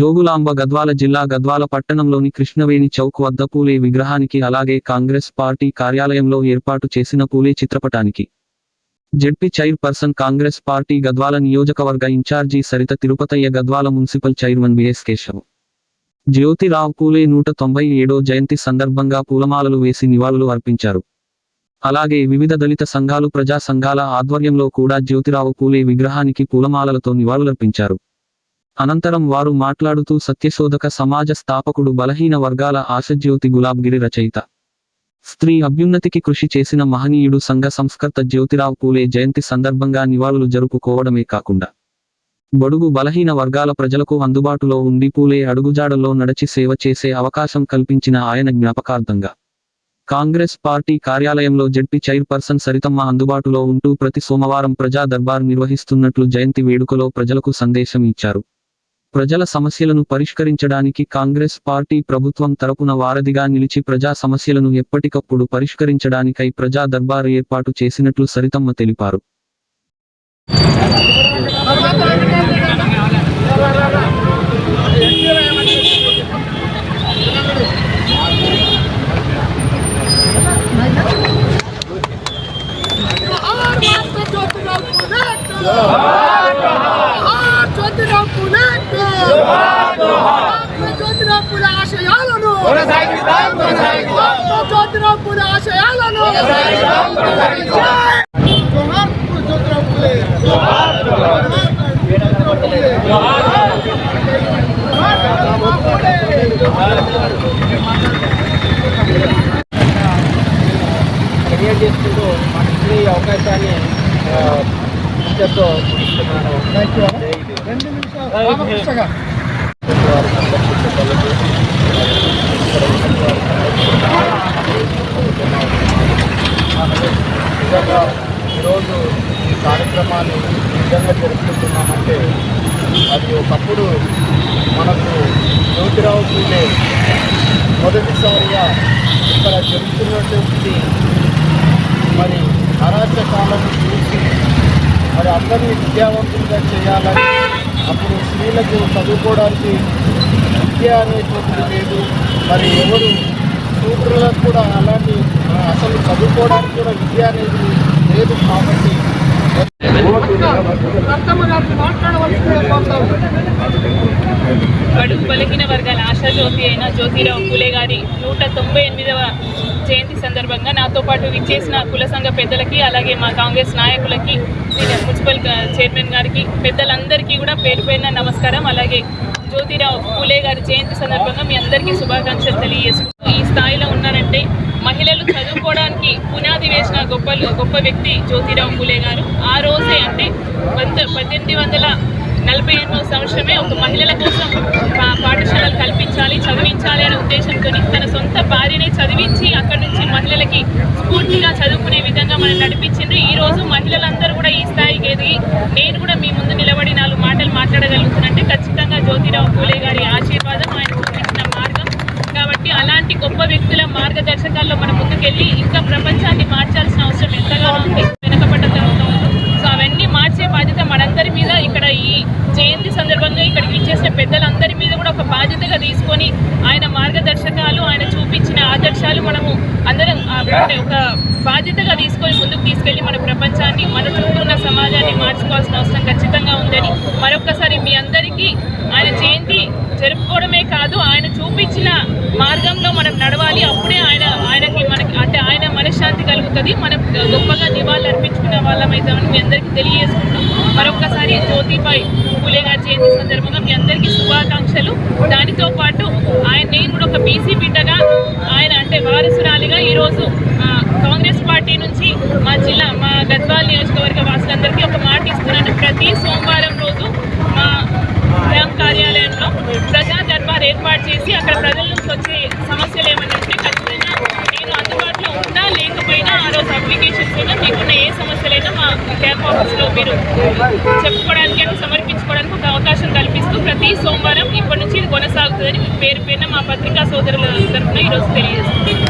జోగులాంబ గద్వాల జిల్లా గద్వాల పట్టణంలోని కృష్ణవేణి చౌక్ వద్ద పూలే విగ్రహానికి అలాగే కాంగ్రెస్ పార్టీ కార్యాలయంలో ఏర్పాటు చేసిన పూలే చిత్రపటానికి. ZP chairperson Congress party Gadwala నియోజకవర్గ in charge Saritha Tirupathaiah Gadwala municipal chairman BS Keshav. Jyotirao Phule నూట తొంభై ఏడో జయంతి సందర్భంగా పూలమాలలు వేసి నివాళులు అర్పించారు. అలాగే వివిధ దళిత సంఘాలు ప్రజా సంఘాల ఆధ్వర్యంలో కూడా జ్యోతిరావు పూలే విగ్రహానికి పూలమాలలతో నివాళులర్పించారు. అనంతరం వారు మాట్లాడుతూ సత్యశోధక సమాజ స్థాపకుడు బలహీన వర్గాల ఆశజ్యోతి గులాబ్గిరి రచయిత. స్త్రీ అభ్యున్నతికి కృషి చేసిన మహనీయుడు సంఘ సంస్కర్త జ్యోతిరావు పూలే జయంతి సందర్భంగా నివాళులు జరుపుకోవడమే కాకుండా. బడుగు బలహీన వర్గాల ప్రజలకు అందుబాటులో ఉండి పూలే అడుగుజాడల్లో నడచి సేవ చేసే అవకాశం కల్పించిన ఆయన జ్ఞాపకార్థంగా. కాంగ్రెస్ పార్టీ కార్యాలయంలో జడ్పీ చైర్పర్సన్ సరితమ్మ అందుబాటులో ఉంటూ ప్రతి సోమవారం ప్రజా దర్బార్ నిర్వహిస్తున్నట్లు జయంతి వేడుకలో ప్రజలకు సందేశం ఇచ్చారు. ప్రజల సమస్యలను పరిష్కరించడానికి కాంగ్రెస్ పార్టీ ప్రభుత్వం తరపున వారధిగా నిలిచి ప్రజా సమస్యలను ఎప్పటికప్పుడు పరిష్కరించడానికై ప్రజా దర్బార్ ఏర్పాటు చేసినట్లు సరితమ్మ తెలిపారు Yeah. ఆశయాలను ఆత్మ జ్యోతిరావు ఫులే ఆశయాలను జై! జోహార్ జ్యోతిరావు ఫులే క్రియేట్ చేసుకుంటూ మనకి ఈ అవకాశాన్ని ఆ, ఇంతతో ముగిస్తున్నాను. రెండు నిమిషాలు జరుపుకుంటున్నామంటే అది ఒకప్పుడు మనకు జ్యోతిరావు పూలే మొదటిసారిగా ఇక్కడ జరుగుతున్నటువంటి మరి అరాచకాలను చూసి మరి అందరినీ విద్యావంతులుగా చేయాలని అప్పుడు స్త్రీలకు చదువుకోవడానికి విద్య అనేటువంటిది లేదు. మరి ఎవరు సూత్రులకు కూడా అలాంటి అసలు చదువుకోవడానికి కూడా విద్య అనేది లేదు కాబట్టి బడుగు బలహీన వర్గాల ఆశాజ్యోతి అయిన జ్యోతిరావు పూలే గారి నూట తొంభై ఎనిమిదవ జయంతి సందర్భంగా నాతో పాటు విచ్చేసిన కుల సంఘ పెద్దలకి అలాగే మా కాంగ్రెస్ నాయకులకి మున్సిపల్ చైర్మన్ గారికి పెద్దలందరికీ కూడా పేరు నమస్కారం. అలాగే జ్యోతిరావు పూలే గారి జయంతి సందర్భంగా మీ అందరికీ శుభాకాంక్షలు తెలియజేసుకుంటూ ఈ స్థాయిలో ఉన్నారంటే మహిళలు చదువుకోవడానికి పునాది వేసిన గొప్ప గొప్ప వ్యక్తి జ్యోతిరావు పూలే గారు. ఆ రోజే అంటే పంత పద్దెనిమిది వందల నలభై ఎనిమిదవ సంవత్సరమే ఒక మహిళల కోసం పాఠశాలలు కల్పించాలి చదివించాలి అనే ఉద్దేశంతో తన సొంత భార్యనే చదివించి అక్కడి నుంచి మహిళలకి స్ఫూర్తిగా చదువుకునే విధంగా మనం నడిపించింది ఈ రోజు మహిళలందరూ కూడా ఈ స్థాయికి ఎదిగి నేను కూడా మీ ముందు నిలబడి నాలుగు మాటలు మాట్లాడగలుగుతానంటే ఖచ్చితంగా జ్యోతిరావు పూలే గారి ఆశీర్వాదం ఆయన చూపించిన మార్గం కాబట్టి అలాంటి గొప్ప వ్యక్తుల మార్గదర్శకాల్లో మనం ముందుకెళ్ళి ఇంకా ప్రపంచాన్ని మార్చాల్సిన అవసరం ఎంతగానో ఉంది వెనకబడ్డ తరంలో సో అవన్నీ మార్చే బాధ్యత మనందరి మీద ఇక్కడ ఈ జయంతి సందర్భంగా ఇక్కడికి ఇచ్చేసిన పెద్దలందరి మీద కూడా ఒక బాధ్యతగా తీసుకొని ఆయన మార్గదర్శకాలు ఆయన చూపించిన ఆదర్శాలు మనము అందరం ఆ, అంటే ఒక బాధ్యతగా తీసుకొని ముందుకు తీసుకెళ్ళి మన ప్రపంచాన్ని మన చుట్టూ ఉన్న సమాజాన్ని మార్చుకోవాల్సిన అవసరం ఖచ్చితంగా ఉందని మరొకసారి మీ అందరికీ ఆయన జయంతి జరుపుకోవడమే కాదు ఆయన చూపించిన మార్గంలో మనం నడవాలి. అప్పుడే ఆయన ఆయనకి మనకి అంటే ఆయన మనశ్శాంతి కలుగుతుంది. మనం గొప్పగా నివాళులు అర్పించుకునే వాళ్ళమైతామని మీ అందరికీ తెలియజేసుకుంటాం మరొకసారి జ్యోతిబాయ్ పూలే జయంతి సందర్భంగా మీ అందరికీ శుభాకాంక్షలు. దానితో పాటు ఆయన నేను కూడా ఒక బీసీ బిడ్డగా ఆయన అంటే వారసురాలిగా ఈరోజు కాంగ్రెస్ పార్టీ నుంచి మా జిల్లా మా గద్వాల్ నియోజకవర్గ వాసులందరికీ ఒక మాట ఇస్తున్నాను. ప్రతి సోమవారం రోజు మా క్యాంప్ కార్యాలయంలో ప్రజా దర్బార్ ఏర్పాటు చేసి అక్కడ ప్రజల నుంచి వచ్చే సమస్యలు ఏమైనా ఉంటే ఖచ్చితంగా నేను అందుబాటులో ఉన్నా లేకపోయినా ఆ రోజు అప్లికేషన్స్ అయినా మీకున్న ఏ సమస్యలైనా మా క్యాంప్ ఆఫీస్లో మీరు చెప్పుకోవడానికి అని సమర్పించుకోవడానికి ఒక అవకాశం కల్పిస్తూ ప్రతి సోమవారం ఇప్పటి నుంచి ఇది కొనసాగుతుందని పేరు పైన మా పత్రికా సోదరుల తరఫున ఈరోజు తెలియజేస్తుంది